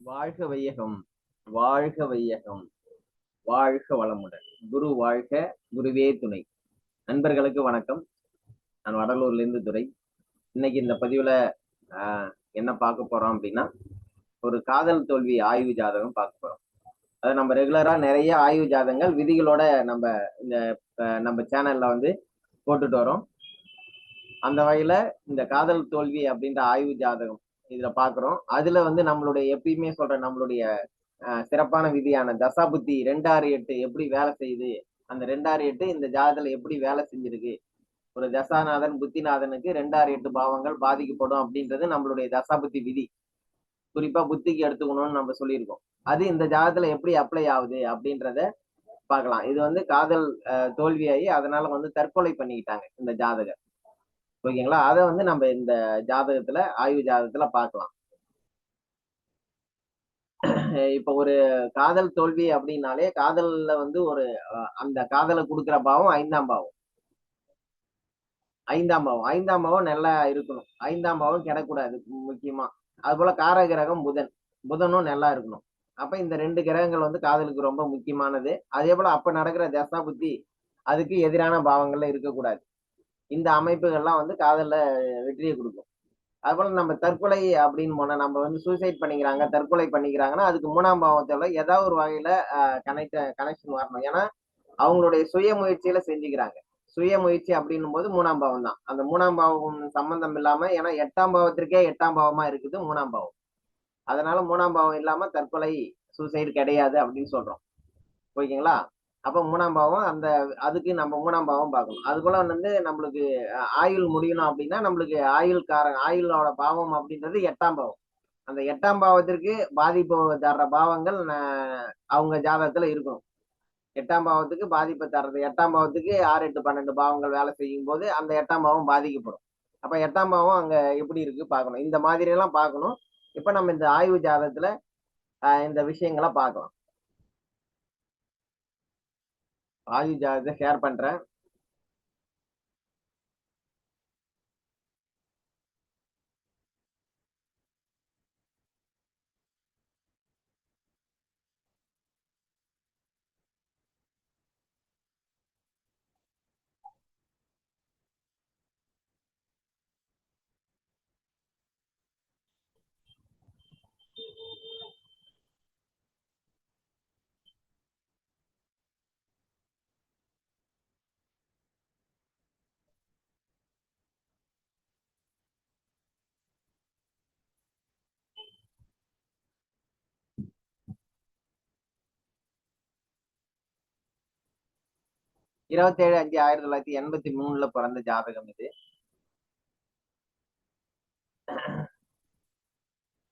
வாழ்க வையகம் வாழ்க வையகம் வாழ்க வளமுடன். குரு வாழ்க குருவே துணை. நண்பர்களுக்கு வணக்கம். நான் வடலூர்ல இருந்து துறை இன்னைக்கு இந்த பதிவுல ஆஹ், என்ன பார்க்க போறோம் அப்படின்னா ஒரு காதல் தோல்வி ஆய்வு ஜாதகம் பார்க்க போறோம். அதை நம்ம ரெகுலரா நிறைய ஆய்வு ஜாதகங்கள் விதிகளோட நம்ம இந்த நம்ம சேனல்ல வந்து போட்டுட்டு வரோம். அந்த வகையில இந்த காதல் தோல்வி அப்படின்ற ஆய்வு ஜாதகம் இதுல பாக்குறோம். அதுல வந்து நம்மளுடைய எப்பயுமே சொல்ற நம்மளுடைய சிறப்பான விதியான தசாபுத்தி ரெண்டாறு எட்டு எப்படி வேலை செய்யுது? அந்த ரெண்டாறு எட்டு இந்த ஜாதகத்துல எப்படி வேலை செஞ்சிருக்கு? ஒரு தசாநாதன் புத்திநாதனுக்கு ரெண்டாறு எட்டு பாவங்கள் பாதிக்கப்படும் அப்படின்றது நம்மளுடைய தசாபுத்தி விதி. குறிப்பா புத்திக்கு எடுத்துக்கணும்னு நம்ம சொல்லியிருக்கோம். அது இந்த ஜாதகத்துல எப்படி அப்ளை ஆகுது அப்படின்றத பார்க்கலாம். இது வந்து காதல் அஹ், தோல்வியாகி அதனால வந்து தற்கொலை பண்ணிக்கிட்டாங்க இந்த ஜாதகர். ஓகேங்களா? அதை வந்து நம்ம இந்த ஜாதகத்துல ஆய்வு ஜாதகத்துல பார்க்கலாம். இப்ப ஒரு காதல் தோல்வி அப்படின்னாலே காதல்ல வந்து ஒரு அந்த காதலை கொடுக்குற பாவம் ஐந்தாம் பாவம். ஐந்தாம் பாவம். ஐந்தாம் பாவம் நல்லா இருக்கணும். ஐந்தாம் பாவம் கிடக்கூடாது முக்கியமா. அது போல கார கிரகம் புதன். புதனும் நல்லா இருக்கணும். அப்ப இந்த ரெண்டு கிரகங்கள் வந்து காதலுக்கு ரொம்ப முக்கியமானது. அதே போல அப்ப நடக்கிற தசா புத்தி அதுக்கு எதிரான பாவங்கள்ல இருக்கக்கூடாது. இந்த அமைப்புகள்லாம் வந்து காதலில் வெற்றியை கொடுக்கும். அதுபோல் நம்ம தற்கொலை அப்படின்னு போனால் நம்ம வந்து சூசைட் பண்ணிக்கிறாங்க தற்கொலை பண்ணிக்கிறாங்கன்னா அதுக்கு மூணாம் பாவத்தில் ஏதாவது ஒரு வகையில் கனெக்ட் கனெக்ஷன் வரணும். ஏன்னா அவங்களுடைய சுய முயற்சியில் செஞ்சுக்கிறாங்க. சுய முயற்சி அப்படின்னும் போது மூணாம் பாவம் தான். அந்த மூணாம் பாவம் சம்பந்தம் இல்லாமல் ஏன்னா எட்டாம் பாவத்திற்கே எட்டாம் பாவமா இருக்குது மூணாம் பாவம். அதனால மூணாம் பாவம் இல்லாமல் தற்கொலை சூசைடு கிடையாது அப்படின்னு சொல்றோம். ஓகேங்களா அப்ப மூணாம் பாவம் அந்த அதுக்கு நம்ம மூணாம் பாவம் பார்க்கணும். அது போல வந்து நம்மளுக்கு ஆயுள் முடியணும் அப்படின்னா நம்மளுக்கு ஆயுள் கார ஆயுளோட பாவம் அப்படின்றது எட்டாம் பாவம். அந்த எட்டாம் பாவத்திற்கு பாதிப்பு தர்ற பாவங்கள் அவங்க ஜாதகத்துல இருக்கணும். எட்டாம் பாவத்துக்கு பாதிப்பை தர்றது எட்டாம் பாவத்துக்கு ஆறு எட்டு பன்னெண்டு பாவங்கள் வேலை செய்யும் போது அந்த எட்டாம் பாவம் பாதிக்கப்படும். அப்ப எட்டாம் பாவம் அங்க எப்படி இருக்கு பார்க்கணும். இந்த மாதிரி எல்லாம் பார்க்கணும். இப்ப நம்ம இந்த ஆய்வு ஜாதகத்துல இந்த விஷயங்களை பார்க்கலாம். ஆய்வு ஜாதகத்தை ஷேர் பண்ணுறேன் இருபத்தேழு அஞ்சு ஆயிரத்தி தொள்ளாயிரத்தி எண்பத்தி மூணுல பிறந்த ஜாதகம் இது.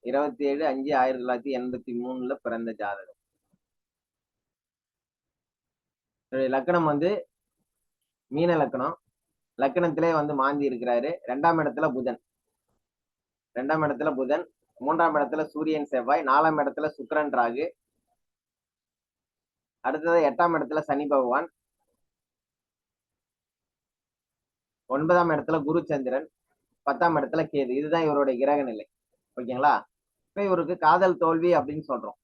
இருபத்தி ஏழு அஞ்சு ஆயிரத்தி தொள்ளாயிரத்தி எண்பத்தி மூணுல பிறந்த ஜாதகம். லக்கணம் வந்து மீன லக்கணம். லக்கணத்திலே வந்து மாந்தி இருக்கிறாரு. ரெண்டாம் இடத்துல புதன். ரெண்டாம் இடத்துல புதன். மூன்றாம் இடத்துல சூரியன் செவ்வாய். நாலாம் இடத்துல சுக்கரன் ராகு. அடுத்தது எட்டாம் இடத்துல சனி பகவான். ஒன்பதாம் இடத்துல குரு சந்திரன் பத்தாம் இடத்துல கேது. இதுதான் இவருடைய கிரக நிலை. ஓகேங்களா? இப்ப இவருக்கு காதல் தோல்வி அப்படின்னு சொல்றோம்.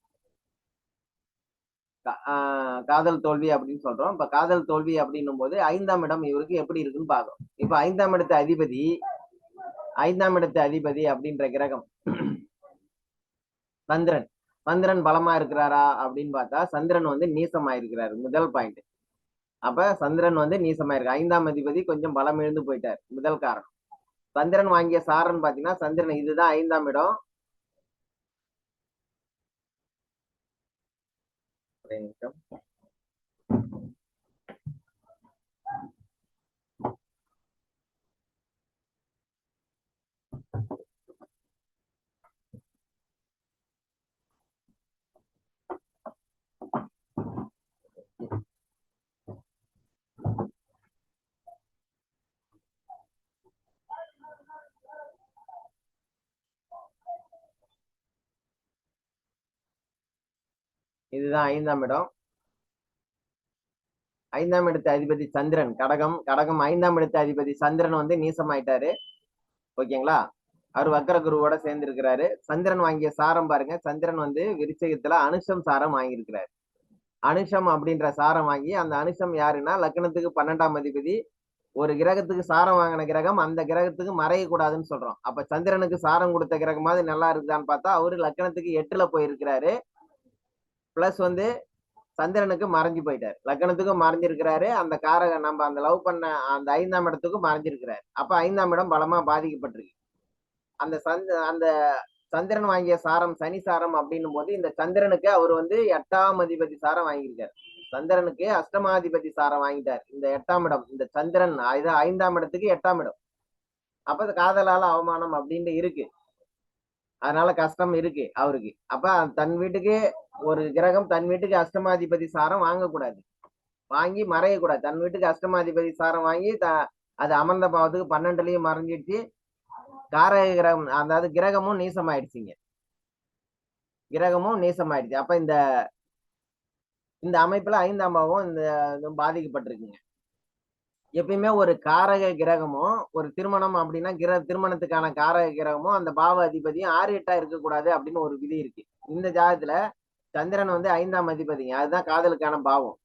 காதல் தோல்வி அப்படின்னு சொல்றோம். இப்ப காதல் தோல்வி அப்படின்னும் போது ஐந்தாம் இடம் இவருக்கு எப்படி இருக்குன்னு பார்க்கறோம் இப்ப ஐந்தாம் இடத்து அதிபதி ஐந்தாம் இடத்து அதிபதி அப்படின்ற கிரகம். சந்திரன். சந்திரன் பலமா இருக்கிறாரா அப்படின்னு பார்த்தா சந்திரன் வந்து நீசமா இருக்கிறாரு முதல் பாயிண்ட் அப்ப சந்திரன் வந்து நீசமாயிருக்கு ஐந்தாம் அதிபதி கொஞ்சம் பலம் எழுந்து போயிட்டார். முதல் காரணம். சந்திரன் வாங்கிய சாரன் பாத்தீங்கன்னா சந்திரன் இதுதான் ஐந்தாம் இடம். ஒரே நிமிஷம். இதுதான் ஐந்தாம் இடம். ஐந்தாம் இடத்து அதிபதி சந்திரன். கடகம் கடகம் ஐந்தாம் இடத்து அதிபதி சந்திரன் வந்து நீசமாயிட்டாரு. ஓகேங்களா? அவர் வக்கர குருவோட சேர்ந்து இருக்கிறாரு சந்திரன் வாங்கிய சாரம் பாருங்க. சந்திரன் வந்து விருச்சகத்துல அனுஷம் சாரம் வாங்கியிருக்கிறாரு. அனுஷம் அப்படின்ற சாரம் வாங்கி அந்த அனுஷம் யாருன்னா லக்னத்துக்கு பன்னெண்டாம் அதிபதி. ஒரு கிரகத்துக்கு சாரம் வாங்கின கிரகம் அந்த கிரகத்துக்கு மறையக்கூடாதுன்னு சொல்றோம். அப்ப சந்திரனுக்கு சாரம் கொடுத்த கிரகமாவது நல்லா இருக்குதான்னு பார்த்தா அவரு லக்னத்துக்கு எட்டுல போயிருக்கிறாரு. பிளஸ் வந்து சந்திரனுக்கு மறைஞ்சு போயிட்டார். லக்னத்துக்கும் மறைஞ்சிருக்கிறாரு. அந்த காரக நம்ம அந்த லவ் பண்ண அந்த ஐந்தாம் இடத்துக்கும் மறைஞ்சிருக்கிறாரு. அப்ப ஐந்தாம் இடம் பலமா பாதிக்கப்பட்டிருக்கு. அந்த சந்த அந்த சந்திரன் வாங்கிய சாரம் சனி சாரம் அப்படின்னும் போது இந்த சந்திரனுக்கு அவர் வந்து எட்டாம் அதிபதி சாரம் வாங்கியிருக்காரு. சந்திரனுக்கு அஷ்டமாதிபதி சாரம் வாங்கிட்டார். இந்த எட்டாம் இடம் இந்த சந்திரன் இது ஐந்தாம் இடத்துக்கு எட்டாம் இடம். அப்ப காதலால அவமானம் அப்படின்ட்டு இருக்கு. அதனால கஷ்டம் இருக்கு அவருக்கு. அப்ப தன் வீட்டுக்கு ஒரு கிரகம் தன் வீட்டுக்கு அஷ்டமாதிபதி சாரம் வாங்கக்கூடாது. வாங்கி மறையக்கூடாது. தன் வீட்டுக்கு அஷ்டமாதிபதி சாரம் வாங்கி த அது அமர்ந்த பாவத்துக்கு பன்னெண்டுலயும் மறைஞ்சிடுச்சு. காரக கிரகம் அதாவது கிரகமும் நீசமாயிடுச்சுங்க. கிரகமும் நீசமாயிடுச்சு. அப்ப இந்த இந்த அமைப்புல ஐந்தாம் பாவம் இந்த இது பாதிக்கப்பட்டிருக்குங்க. எப்பயுமே ஒரு காரக கிரகமும் ஒரு திருமணம் அப்படின்னா கிர திருமணத்துக்கான காரக கிரகமும் அந்த பாவ அதிபதியும் ஆறு எட்டா இருக்கக்கூடாது அப்படின்னு ஒரு விதி இருக்கு. இந்த ஜாதத்துல சந்திரன் வந்து ஐந்தாம் அதிபதிங்க. அதுதான் காதலுக்கான பாவம்.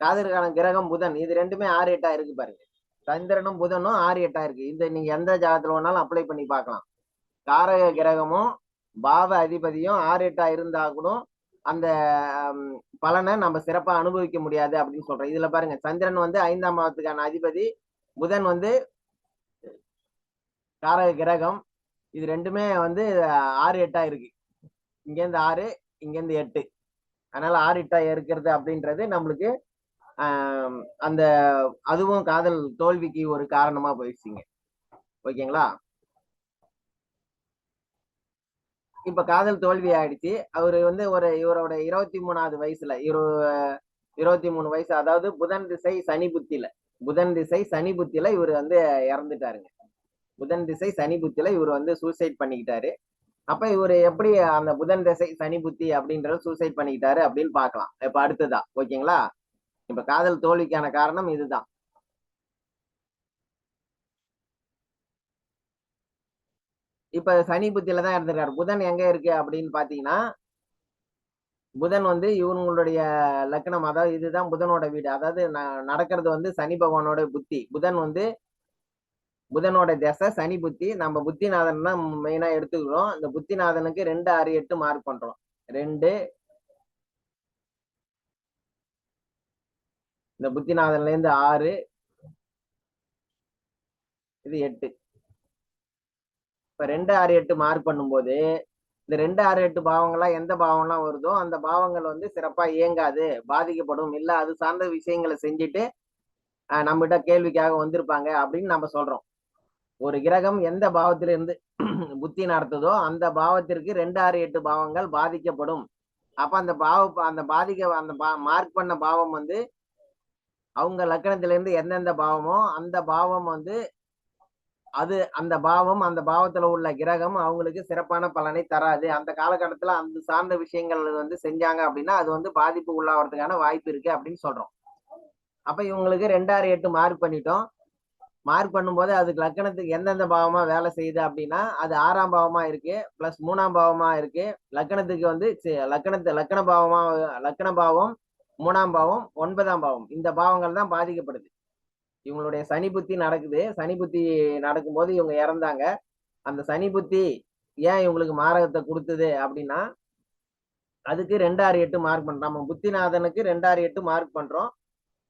காதலுக்கான கிரகம் புதன். இது ரெண்டுமே ஆறு எட்டா இருக்கு பாருங்க. சந்திரனும் புதனும் ஆறு எட்டா இருக்கு. இந்த நீங்க எந்த ஜாதத்துல வேணாலும் அப்ளை பண்ணி பார்க்கலாம். காரக கிரகமும் பாவ அதிபதியும் ஆறு எட்டா இருந்தா கூட அந்த பலனை நம்ம சிறப்பா அனுபவிக்க முடியாது அப்படின்னு சொல்றோம் இதுல பாருங்க சந்திரன் வந்து ஐந்தாம் மாதத்துக்கான அதிபதி புதன் வந்து காரக கிரகம். இது ரெண்டுமே வந்து ஆறு எட்டா இருக்கு. இங்கேருந்து ஆறு இங்கேருந்து எட்டு. அதனால ஆறு எட்டா இருக்கிறது அப்படின்றது நம்மளுக்கு அந்த அதுவும் காதல் தோல்விக்கு ஒரு காரணமா போயிடுச்சுங்க. ஓகேங்களா? இப்ப காதல் தோல்வி ஆயிடுச்சு. அவரு வந்து ஒரு இவரோட இருபத்தி மூணாவது வயசுல இவரு இருபத்தி மூணு வயசு அதாவது புதன் திசை சனி புத்தியில. புதன் திசை சனி புத்தியில இவர் வந்து இறந்துட்டாருங்க. புதன் திசை சனி புத்தியில இவர் வந்து சூசைட் பண்ணிக்கிட்டாரு. அப்ப இவர் எப்படி அந்த புதன் திசை சனி புத்தி அப்படின்றத சூசைட் பண்ணிக்கிட்டாரு அப்படின்னு பாக்கலாம் இப்ப அடுத்ததா ஓகேங்களா? இப்ப காதல் தோல்விக்கான காரணம் இதுதான். இப்ப சனி புத்தியில தான் இருந்திருக்காரு. புதன் எங்க இருக்கு அப்படின்னு பாத்தீங்கன்னா புதன் வந்து இவங்களுடைய லக்னம் அதாவது இதுதான் புதனோட வீடு. அதாவது ந- நடக்கிறது வந்து சனி பகவானோட புத்தி. புதன் வந்து புதனோட திசை சனி புத்தி. நம்ம புத்திநாதன் தான் மெயினா எடுத்துக்கிறோம். இந்த புத்திநாதனுக்கு ரெண்டு ஆறு எட்டு மார்க் பண்றோம். ரெண்டு இந்த புத்திநாதன்ல இருந்து ஆறு இது எட்டு. இப்ப ரெண்டு ஆறு எட்டு மார்க் பண்ணும்போது இந்த ரெண்டு ஆறு எட்டு பாவங்கள்லாம் எந்த பாவம்லாம் வருதோ அந்த பாவங்கள் வந்து சிறப்பா இயங்காது பாதிக்கப்படும் இல்ல அது சார்ந்த விஷயங்களை செஞ்சுட்டு நம்மகிட்ட கேள்விக்காக வந்திருப்பாங்க அப்படின்னு நம்ம சொல்றோம். ஒரு கிரகம் எந்த பாவத்தில இருந்து புத்தி நடத்துதோ அந்த பாவத்திற்கு ரெண்டு ஆறு எட்டு பாவங்கள் பாதிக்கப்படும். அப்ப அந்த பாவ அந்த பாதிக்க அந்த மார்க் பண்ண பாவம் வந்து அவங்க லக்கணத்திலேருந்து எந்தெந்த பாவமோ அந்த பாவம் வந்து அது அந்த பாவம் அந்த பாவத்துல உள்ள கிரகம் அவங்களுக்கு சிறப்பான பலனை தராது. அந்த காலகட்டத்துல அந்த சார்ந்த விஷயங்கள் வந்து செஞ்சாங்க அப்படின்னா அது வந்து பாதிப்பு உள்ளாகிறதுக்கான வாய்ப்பு இருக்கு அப்படின்னு சொல்றோம். அப்ப இவங்களுக்கு ரெண்டாயிரம் எட்டு மார்க் பண்ணிட்டோம். மார்க் பண்ணும்போது அதுக்கு லக்கணத்துக்கு எந்தெந்த பாவமா வேலை செய்யுது அப்படின்னா அது ஆறாம் பாவமா இருக்கு பிளஸ் மூணாம் பாவமா இருக்கு. லக்கணத்துக்கு வந்து லக்கணத்து லக்கண பாவமா லக்கண பாவம் மூணாம் பாவம் ஒன்பதாம் பாவம். இந்த பாவங்கள் தான் பாதிக்கப்படுது. இவங்களுடைய சனி புத்தி நடக்குது. சனி புத்தி நடக்கும்போது இவங்க இறந்தாங்க. அந்த சனி புத்தி ஏன் இவங்களுக்கு மாரகத்தை கொடுத்தது அப்படின்னா அதுக்கு ரெண்டாறு எட்டு மார்க் பண்றோம். நம்ம புத்திநாதனுக்கு ரெண்டாறு எட்டு மார்க் பண்றோம்.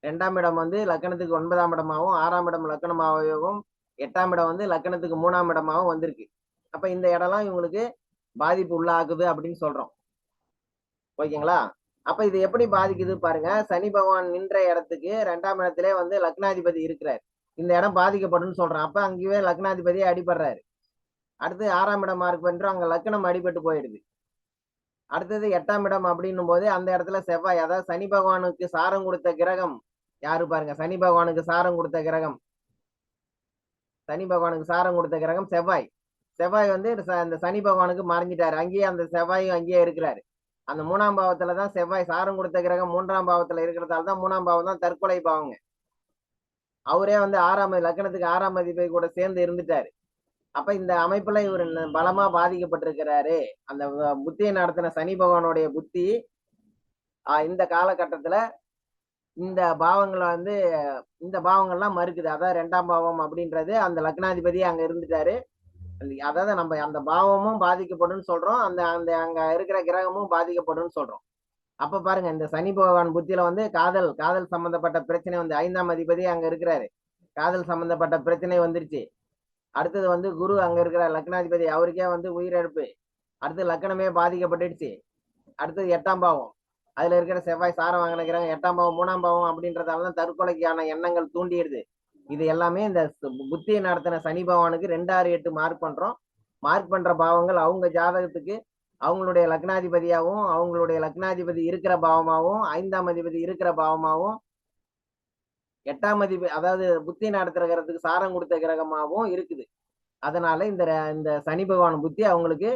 ரெண்டாம் இடம் வந்து லக்கணத்துக்கு ஒன்பதாம் இடமாகவும் ஆறாம் இடம் லக்கணமாகவும் எட்டாம் இடம் வந்து லக்கணத்துக்கு மூணாம் இடமாகவும் வந்திருக்கு. அப்ப இந்த இடம்லாம் இவங்களுக்கு பாதிப்பு உள்ளாகுது அப்படின்னு சொல்றோம். ஓகேங்களா? அப்ப இது எப்படி பாதிக்குது பாருங்க. சனி பகவான் நின்ற இடத்துக்கு ரெண்டாம் இடத்திலே வந்து லக்னாதிபதி இருக்கிறார். இந்த இடம் பாதிக்கப்படும் சொல்றோம் அப்ப அங்கேயே லக்னாதிபதியே அடிபடுறாரு. அடுத்து ஆறாம் இடம் மார்க் பண்றோம் அங்க லக்னம் அடிபட்டு போயிடுது. அடுத்தது எட்டாம் இடம் அப்படின்னும் போது அந்த இடத்துல செவ்வாய். அதாவது சனி பகவானுக்கு சாரம் கொடுத்த கிரகம் யாரு பாருங்க? சனி பகவானுக்கு சாரம் கொடுத்த கிரகம். சனி பகவானுக்கு சாரம் கொடுத்த கிரகம் செவ்வாய். செவ்வாய் வந்து ச- அந்த சனி பகவானுக்கு மறைஞ்சிட்டாரு. அங்கேயே அந்த செவ்வாயும் அங்கேயே இருக்கிறாரு. அந்த மூணாம் பாவத்துல தான் செவ்வாய் சாரம் கொடுத்த கிரகம் மூன்றாம் பாவத்துல இருக்கிறதால தான் மூணாம் பாவம் தான் தற்கொலை பாவங்க. அவரே வந்து ஆறாம் அதி- லக்னத்துக்கு ஆறாம் அதிபதி கூட சேர்ந்து இருந்துட்டாரு. அப்ப இந்த அமைப்புல இவர் பலமா பாதிக்கப்பட்டிருக்கிறாரு. அந்த புத்தியை நடத்தின சனி பகவானுடைய புத்தி இந்த காலகட்டத்துல இந்த பாவங்களை வந்து இந்த பாவங்கள்லாம் மறுக்குது. அதான் ரெண்டாம் பாவம் அப்படின்றது அந்த லக்னாதிபதி அங்க இருந்துட்டாரு. அதாவது நம்ம அந்த பாவமும் பாதிக்கப்படும் சொல்றோம். அந்த அந்த அங்க இருக்கிற கிரகமும் பாதிக்கப்படும் சொல்றோம். அப்ப பாருங்க இந்த சனி பகவான் புத்தியில வந்து காதல் காதல் சம்பந்தப்பட்ட பிரச்சனை வந்து ஐந்தாம் அதிபதி அங்க இருக்கிறாரு. காதல் சம்பந்தப்பட்ட பிரச்சனை வந்துருச்சு. அடுத்தது வந்து குரு அங்க இருக்கிற லக்னாதிபதி அவருக்கே வந்து உயிரிழப்பு. அடுத்து லக்னமே பாதிக்கப்பட்டுடுச்சு. அடுத்தது எட்டாம் பாவம். அதுல இருக்கிற செவ்வாய் சாரம் வாங்கினக்கிறாங்க கிரகம் எட்டாம் பாவம் மூணாம் பாவம் அப்படின்றதால தான் தற்கொலைக்கான எண்ணங்கள் தூண்டிடுது. இது எல்லாமே இந்த புத்தியை நடத்தின சனி பகவானுக்கு ரெண்டாறு எட்டு மார்க் பண்றோம். மார்க் பண்ற பாவங்கள் அவங்க ஜாதகத்துக்கு அவங்களுடைய லக்னாதிபதியாகவும் அவங்களுடைய லக்னாதிபதி இருக்கிற பாவமாகவும் ஐந்தாம் அதிபதி இருக்கிற பாவமாகவும் எட்டாம் அதிபதி அதாவது புத்தி நடத்துற கிரகத்துக்கு சாரம் கொடுத்த கிரகமாகவும் இருக்குது. அதனால இந்த இந்த சனி பகவான் புத்தி அவங்களுக்கு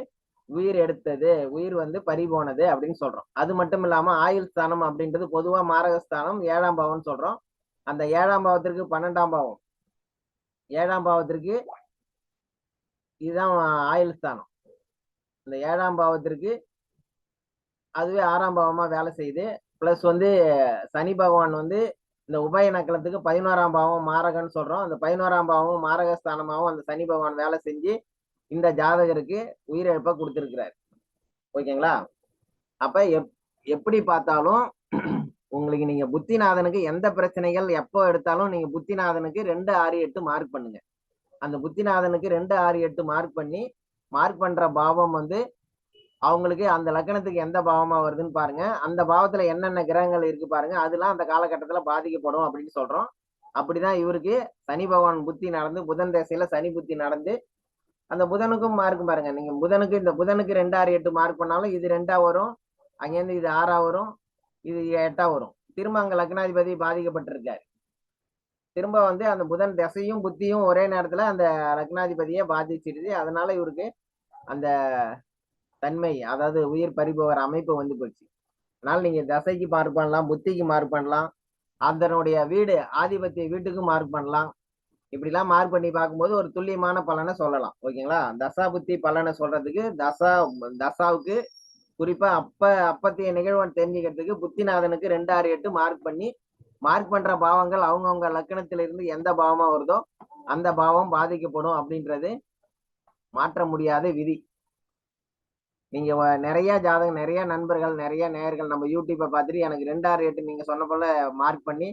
உயிர் எடுத்தது உயிர் வந்து பறிபோனது அப்படின்னு சொல்றோம். அது மட்டும் இல்லாம ஆயுள் ஸ்தானம் அப்படின்றது பொதுவா மாரகஸ்தானம் ஏழாம் பாவம்னு சொல்றோம். அந்த ஏழாம் பாவத்திற்கு பன்னெண்டாம் பாவம். ஏழாம் பாவத்திற்கு இதுதான் ஆயுள் ஸ்தானம். இந்த ஏழாம் பாவத்திற்கு அதுவே ஆறாம் பாவமா வேலை செய்யுது பிளஸ் வந்து சனி பகவான் வந்து இந்த உபய நக்கலத்துக்கு பதினோராம் பாவம் மாரகன்னு சொல்றோம். அந்த பதினோராம் பாவமும் மாரகஸ்தானமாகவும் அந்த சனி பகவான் வேலை செஞ்சு இந்த ஜாதகருக்கு உயிரிழப்பை கொடுத்துருக்கிறார். ஓகேங்களா? அப்ப எப் எப்படி பார்த்தாலும் உங்களுக்கு நீங்க புத்திநாதனுக்கு எந்த பிரச்சனைகள் எப்போ எடுத்தாலும் நீங்க புத்திநாதனுக்கு ரெண்டு ஆறு எட்டு மார்க் பண்ணுங்க. அந்த புத்திநாதனுக்கு ரெண்டு ஆறு எட்டு மார்க் பண்ணி மார்க் பண்ற பாவம் வந்து அவங்களுக்கு அந்த லக்கணத்துக்கு எந்த பாவமா வருதுன்னு பாருங்க. அந்த பாவத்துல என்னென்ன கிரகங்கள் இருக்கு பாருங்க. அதெல்லாம் அந்த காலகட்டத்துல பாதிக்கப்படும் அப்படின்னு சொல்றோம். அப்படிதான் இவருக்கு சனி பகவான் புத்தி நடந்து புதன் தேசையில சனி புத்தி நடந்து அந்த புதனுக்கும் மார்க் பாருங்க. நீங்க புதனுக்கு இந்த புதனுக்கு ரெண்டு ஆறு எட்டு மார்க் பண்ணாலும் இது ரெண்டா வரும். அங்கேருந்து இது ஆறா வரும். இது எட்டா வரும். திரும்ப அங்க லக்னாதிபதி பாதிக்கப்பட்டிருக்காரு. திரும்ப வந்து அந்த புதன் திசையும் புத்தியும் ஒரே நேரத்துல அந்த லக்னாதிபதியை பாதிச்சிருது அதனால இவருக்கு அந்த தன்மை அதாவது உயிர் பறிபவர் அமைப்பு வந்து போச்சு. அதனால நீங்க தசைக்கு மார்க் பண்ணலாம் புத்திக்கு மார்க் பண்ணலாம் அதனுடைய வீடு ஆதிபத்திய வீட்டுக்கு மார்க் பண்ணலாம். இப்படிலாம் மார்க் பண்ணி பார்க்கும்போது ஒரு துல்லியமான பலனை சொல்லலாம். ஓகேங்களா? தசா புத்தி பலனை சொல்றதுக்கு தசா தசாவுக்கு குறிப்பா அப்ப அப்பத்திய நிகழ்வன் தெரிஞ்சுக்கிறதுக்கு புத்திநாதனுக்கு ரெண்டு ஆறு எட்டு மார்க் பண்ணி மார்க் பண்ற பாவங்கள் அவங்கவுங்க லக்கணத்திலிருந்து எந்த பாவமா வருதோ அந்த பாவம் பாதிக்கப்படும் அப்படின்றது மாற்ற முடியாத விதி. நீங்க நிறைய ஜாதகம் நிறைய நண்பர்கள் நிறைய நேயர்கள் நம்ம யூடியூப்பை பார்த்துட்டு எனக்கு ரெண்டாறு எட்டு நீங்க சொன்ன போல மார்க் பண்ணி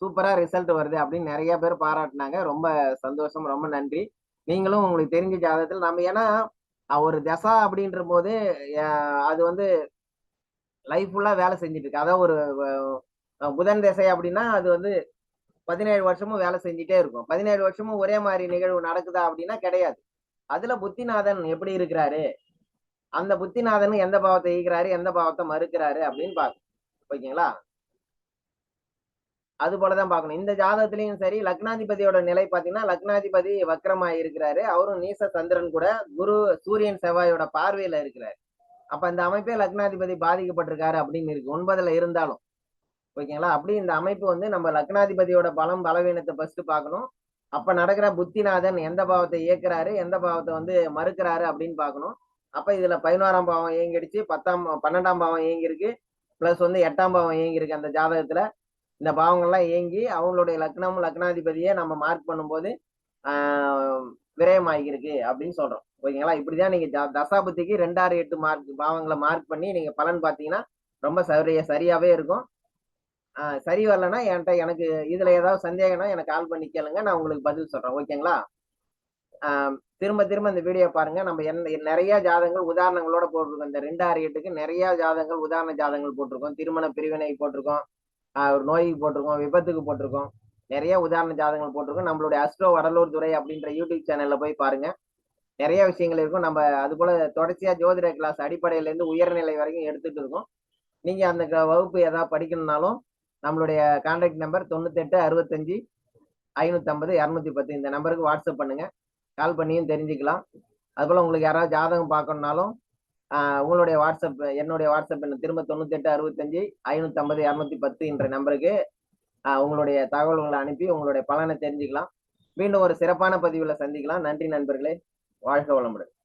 சூப்பரா ரிசல்ட் வருது அப்படின்னு நிறைய பேர் பாராட்டினாங்க. ரொம்ப சந்தோஷம் ரொம்ப நன்றி. நீங்களும் உங்களுக்கு தெரிஞ்ச ஜாதகத்தில் நம்ம ஏன்னா ஒரு தசா அப்படின்ற போது அது வந்து லைஃப் ஃபுல்லா வேலை செஞ்சுட்டு இருக்கு. அதாவது ஒரு புதன் திசை அப்படின்னா அது வந்து பதினேழு வருஷமும் வேலை செஞ்சுட்டே இருக்கும். பதினேழு வருஷமும் ஒரே மாதிரி நிகழ்வு நடக்குதா அப்படின்னா கிடையாது. அதுல புத்திநாதன் எப்படி இருக்கிறாரு? அந்த புத்திநாதன் எந்த பாவத்தை ஈகிறாரு எந்த பாவத்தை மறுக்கிறாரு அப்படின்னு பார்க்கணும் ஓகேங்களா? அது போலதான் பார்க்கணும். இந்த ஜாதகத்திலையும் சரி லக்னாதிபதியோட நிலை பாத்தீங்கன்னா லக்னாதிபதி வக்கரமாக இருக்கிறாரு. அவரும் நீச சந்திரன் கூட குரு சூரியன் செவ்வாயோட பார்வையில இருக்கிறாரு. அப்ப இந்த அமைப்பே லக்னாதிபதி பாதிக்கப்பட்டிருக்காரு அப்படின்னு இருக்கு. ஒன்பதுல இருந்தாலும். ஓகேங்களா? அப்படி இந்த அமைப்பு வந்து நம்ம லக்னாதிபதியோட பலம் பலவீனத்தை ஃபர்ஸ்ட் பார்க்கணும். அப்ப நடக்கிற புத்திநாதன் எந்த பாவத்தை இயக்குறாரு எந்த பாவத்தை வந்து மறுக்கிறாரு அப்படின்னு பார்க்கணும். அப்ப இதுல பதினோராம் பாவம் இயங்கிடுச்சு பத்தாம் பன்னெண்டாம் பாவம் இயங்கியிருக்கு பிளஸ் வந்து எட்டாம் பாவம் இயங்கியிருக்கு அந்த ஜாதகத்துல. இந்த பாவங்கள்லாம் இயங்கி அவங்களுடைய லக்னம் லக்னாதிபதியை நம்ம மார்க் பண்ணும்போது ஆஹ் விரயமாகிருக்கு அப்படின்னு சொல்றோம். ஓகேங்களா? இப்படிதான் நீங்க ஜா- தசாபுத்திக்கு ரெண்டாறு எட்டு மார்க் பாவங்களை மார்க் பண்ணி நீங்க பலன் பார்த்தீங்கன்னா ரொம்ப சரிய சரியாவே இருக்கும். சரி வரலன்னா என்கிட்ட எனக்கு இதுல ஏதாவது சந்தேகம்னா எனக்கு கால் பண்ணி கேளுங்க. நான் உங்களுக்கு பதில் சொல்றேன். ஓகேங்களா? திரும்ப திரும்ப இந்த வீடியோ பாருங்க. நம்ம என்ன நிறைய ஜாதகங்கள் உதாரணங்களோட போட்டிருக்கோம். இந்த ரெண்டு ஆறு எட்டுக்கு நிறைய ஜாதகங்கள் உதாரண ஜாதகங்கள் போட்டிருக்கோம். திருமண பிரிவினை போட்டிருக்கோம். ஒரு நோய்க்கு போட்டிருக்கோம் விபத்துக்கு போட்டிருக்கோம். நிறைய உதாரண ஜாதகங்கள் போட்டிருக்கோம். நம்மளுடைய அஸ்ட்ரோ வடலூர் துறை அப்படின்ற யூடியூப் சேனல்ல போய் பாருங்க. நிறைய விஷயங்கள் இருக்கும். நம்ம அது போல தொடர்ச்சியா ஜோதிட கிளாஸ் அடிப்படையில இருந்து உயர்நிலை வரைக்கும் எடுத்துட்டு இருக்கோம். நீங்க அந்த க- வகுப்பு ஏதாவது படிக்கணும்னாலும் நம்மளுடைய கான்டாக்ட் நம்பர் தொண்ணூத்தெட்டு அறுபத்தஞ்சு ஐநூத்தம்பது இரநூத்தி பத்து. இந்த நம்பருக்கு வாட்ஸ்அப் பண்ணுங்க. கால் பண்ணியும் தெரிஞ்சுக்கலாம். அதுபோல் உங்களுக்கு யாராவது ஜாதகம் பார்க்கணுன்னாலும் உங்களுடைய வாட்ஸ்அப் என்னுடைய வாட்ஸ்அப் எண் திரும்ப தொண்ணூத்தெட்டு அறுபத்தஞ்சு ஐம்பது இரநூத்தி பத்து என்ற நம்பருக்கு ஆஹ் உங்களுடைய தகவல்களை அனுப்பி உங்களுடைய பலனை தெரிஞ்சுக்கலாம். மீண்டும் ஒரு சிறப்பான பதிவில் சந்திக்கலாம். நன்றி நண்பர்களே. வாழ்க வளமுடன்.